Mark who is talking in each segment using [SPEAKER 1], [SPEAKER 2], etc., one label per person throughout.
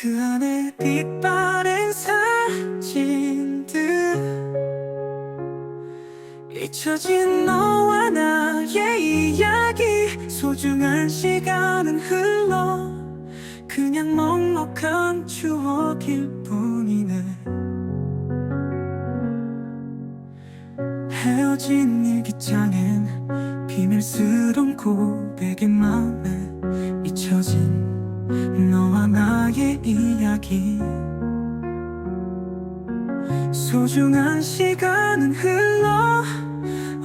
[SPEAKER 1] 내 빛바랜 사진들 잊혀진 너와 나의 이야기 소중한 시간은 흘러 그냥 먹먹한 추억일 뿐이네. 헤어진 일기장엔 비밀스러운 고백의 마음에 이야기. 소중한 시간은 흘러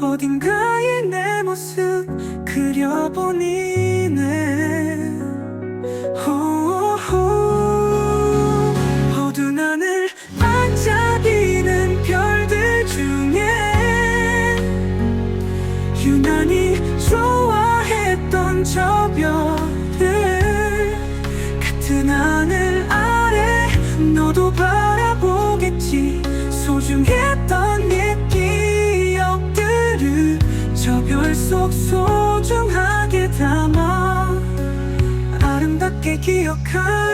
[SPEAKER 1] 어딘가에 내 모습 그려보니 너도 바라보겠지. 소중했던 내 기억들을 저 별 속 소중하게 담아 아름답게 기억할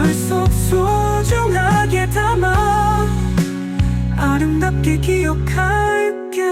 [SPEAKER 1] 저별속 소중하게 담아 아름답게 기억할게